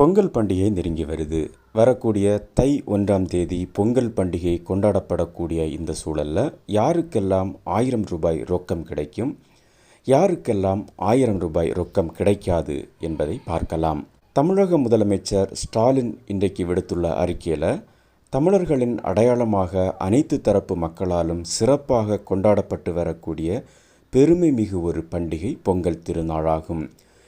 பொங்கல் பண்டிகை நெருங்கி வருது. வரக்கூடிய தை ஒன்றாம் தேதி பொங்கல் பண்டிகை கொண்டாடப்படக்கூடிய இந்த சூழலில் யாருக்கெல்லாம் ஆயிரம் ரூபாய் ரொக்கம் கிடைக்கும்? யாருக்கெல்லாம் ஆயிரம் ரூபாய் ரொக்கம் கிடைக்காது என்பதை பார்க்கலாம். தமிழக முதலமைச்சர் ஸ்டாலின் இன்றைக்கு விடுத்துள்ள அறிக்கையில் தமிழர்களின் அடையாளமாக அனைத்து தரப்பு மக்களாலும் சிறப்பாக கொண்டாடப்பட்டு வரக்கூடிய பெருமை மிகு ஒரு பண்டிகை பொங்கல் திருநாளாகும்.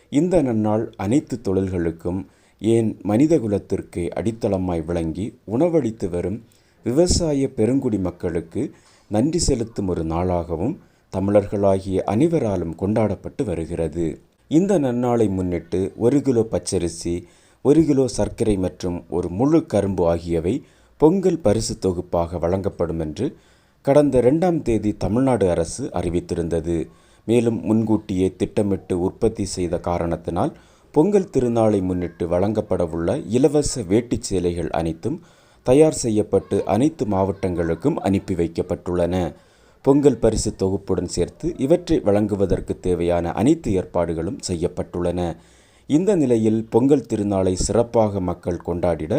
இந்த நன்னாள் அனைத்து தொழில்களுக்கும் ஏன் மனிதகுலத்திற்கு அடித்தளமாய் விளங்கி உணவளித்து வரும் விவசாய பெருங்குடி மக்களுக்கு நன்றி செலுத்தும் ஒரு நாளாகவும் தமிழர்களாகிய அனைவராலும் கொண்டாடப்பட்டு வருகிறது. இந்த நன்னாளை முன்னிட்டு ஒரு கிலோ பச்சரிசி ஒரு கிலோ சர்க்கரை மற்றும் ஒரு முழு கரும்பு ஆகியவை பொங்கல் பரிசு தொகுப்பாக வழங்கப்படும் என்று கடந்த ரெண்டாம் தேதி தமிழ்நாடு அரசு அறிவித்திருந்தது. மேலும் முன்கூட்டியே திட்டமிட்டு உற்பத்தி செய்த காரணத்தினால் பொங்கல் திருநாளை முன்னிட்டு வழங்கப்படவுள்ள இலவச வேட்டிச் சேலைகள் அனைத்தும் தயார் செய்யப்பட்டு அனைத்து மாவட்டங்களுக்கும் அனுப்பி வைக்கப்பட்டுள்ளன. பொங்கல் பரிசு தொகுப்புடன் சேர்த்து இவற்றை வழங்குவதற்கு தேவையான அனைத்து ஏற்பாடுகளும் செய்யப்பட்டுள்ளன. இந்த நிலையில் பொங்கல் திருநாளை சிறப்பாக மக்கள் கொண்டாடிட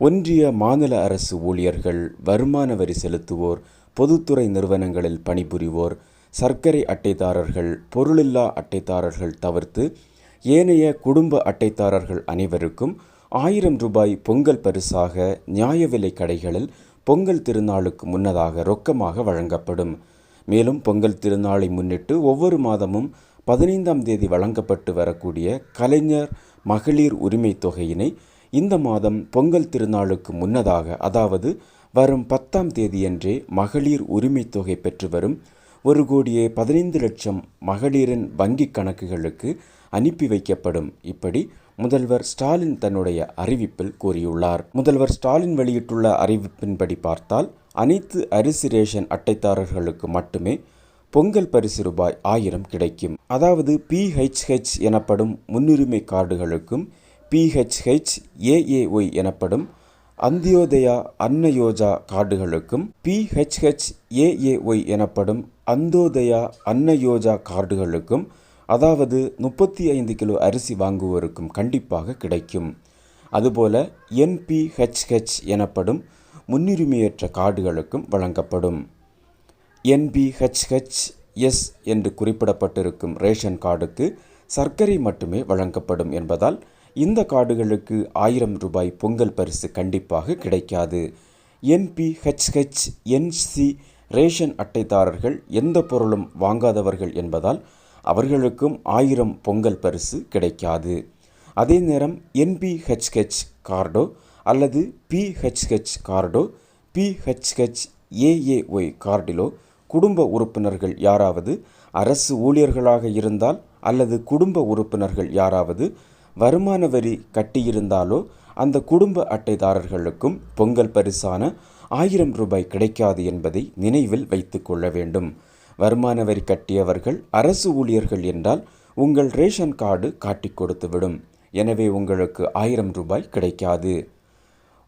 ஒன்றிய மாநில அரசு ஊழியர்கள் வருமான வரி செலுத்துவோர் பொதுத்துறை நிறுவனங்களில் பணிபுரிவோர் சர்க்கரை அட்டைதாரர்கள் பொருளில்லா அட்டைதாரர்கள் தவிர்த்து ஏனைய குடும்ப அட்டைதாரர்கள் அனைவருக்கும் ஆயிரம் ரூபாய் பொங்கல் பரிசாக நியாய விலை கடைகளில் பொங்கல் திருநாளுக்கு முன்னதாக ரொக்கமாக வழங்கப்படும். மேலும் பொங்கல் திருநாளை முன்னிட்டு ஒவ்வொரு மாதமும் பதினைந்தாம் தேதி வழங்கப்பட்டு வரக்கூடிய கலைஞர் மகளிர் உரிமை தொகையினை இந்த மாதம் பொங்கல் திருநாளுக்கு முன்னதாக அதாவது வரும் பத்தாம் தேதியன்றே மகளிர் உரிமை தொகை பெற்று வரும் ஒரு கோடியே பதினைந்து லட்சம் மகளிரின் வங்கி கணக்குகளுக்கு அனுப்பி வைக்கப்படும் இப்படி முதல்வர் ஸ்டாலின் தன்னுடைய அறிவிப்பில் கூறியுள்ளார். முதல்வர் ஸ்டாலின் வெளியிட்டுள்ள அறிவிப்பின்படி பார்த்தால் அனைத்து அரிசி ரேஷன் அட்டைதாரர்களுக்கு மட்டுமே பொங்கல் பரிசு ரூபாய் ஆயிரம் கிடைக்கும். அதாவது பிஹெச்ஹெச் எனப்படும் முன்னுரிமை கார்டுகளுக்கும் பிஹெச்ஹெச் ஏஏஒய் எனப்படும் அந்தியோதயா அன்னயோஜா கார்டுகளுக்கும் பிஹெச்ஹெச் ஏஏஒய் எனப்படும் அந்தோதயா அன்னயோஜா கார்டுகளுக்கும் அதாவது முப்பத்தி ஐந்து கிலோ அரிசி வாங்குவோருக்கும் கண்டிப்பாக கிடைக்கும். அதுபோல என்பிஹெச்ஹெச் எனப்படும் முன்னுரிமையற்ற கார்டுகளுக்கும் வழங்கப்படும். என்பிஹெச்ஹெச் எஸ் என்று குறிப்பிடப்பட்டிருக்கும் ரேஷன் கார்டுக்கு சர்க்கரை மட்டுமே வழங்கப்படும் என்பதால் இந்த கார்டுகளுக்கு ஆயிரம் ரூபாய் பொங்கல் பரிசு கண்டிப்பாக கிடைக்காது. என்பிஹெச்ஹெச் என்சி ரேஷன் அட்டைதாரர்கள் எந்த பொருளும் வாங்காதவர்கள் என்பதால் அவர்களுக்கும் ஆயிரம் பொங்கல் பரிசு கிடைக்காது. அதே நேரம் என்பிஹெச்ஹெச் கார்டோ அல்லது பிஹெச்ஹெச் கார்டோ பிஹெச்ஹெச் ஏஏஒய் கார்டிலோ குடும்ப உறுப்பினர்கள் யாராவது அரசு ஊழியர்களாக இருந்தால் அல்லது குடும்ப உறுப்பினர்கள் யாராவது வருமான வரி கட்டியிருந்தாலோ அந்த குடும்ப அட்டைதாரர்களுக்கும் பொங்கல் பரிசான ஆயிரம் ரூபாய் கிடைக்காது என்பதை நினைவில் வைத்து கொள்ள வேண்டும். வருமான வரி கட்டியவர்கள் அரசு ஊழியர்கள் என்றால் உங்கள் ரேஷன் கார்டு காட்டிக் கொடுத்துவிடும் எனவே உங்களுக்கு ஆயிரம் ரூபாய் கிடைக்காது.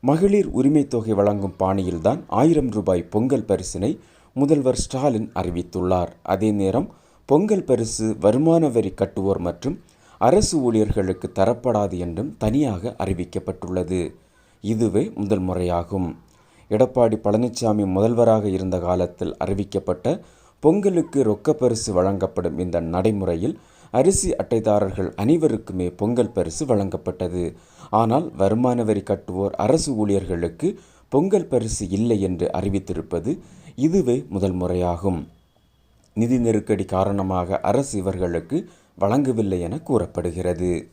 மகளிர் உரிமை தொகை வழங்கும் பாணியில்தான் ஆயிரம் ரூபாய் பொங்கல் பரிசினை முதல்வர் ஸ்டாலின் அறிவித்துள்ளார். அதே நேரம் பொங்கல் பரிசு வருமான வரி கட்டுவோர் மற்றும் அரசு ஊழியர்களுக்கு தரப்படாது என்றும் தனியாக அறிவிக்கப்பட்டுள்ளது. இதுவே முதல் முறையாகும். எடப்பாடி பழனிசாமி முதல்வராக இருந்த காலத்தில் அறிவிக்கப்பட்ட பொங்கலுக்கு ரொக்க பரிசு வழங்கப்படும் இந்த நடைமுறையில் அரிசி அட்டைதாரர்கள் அனைவருக்குமே பொங்கல் பரிசு வழங்கப்பட்டது. ஆனால் வருமான வரி கட்டுவோர் அரசு ஊழியர்களுக்கு பொங்கல் பரிசு இல்லை என்று அறிவித்திருப்பது இதுவே முதல் முறையாகும். நிதி நெருக்கடி காரணமாக அரசு இவர்களுக்கு வழங்கவில்லை என கூறப்படுகிறது.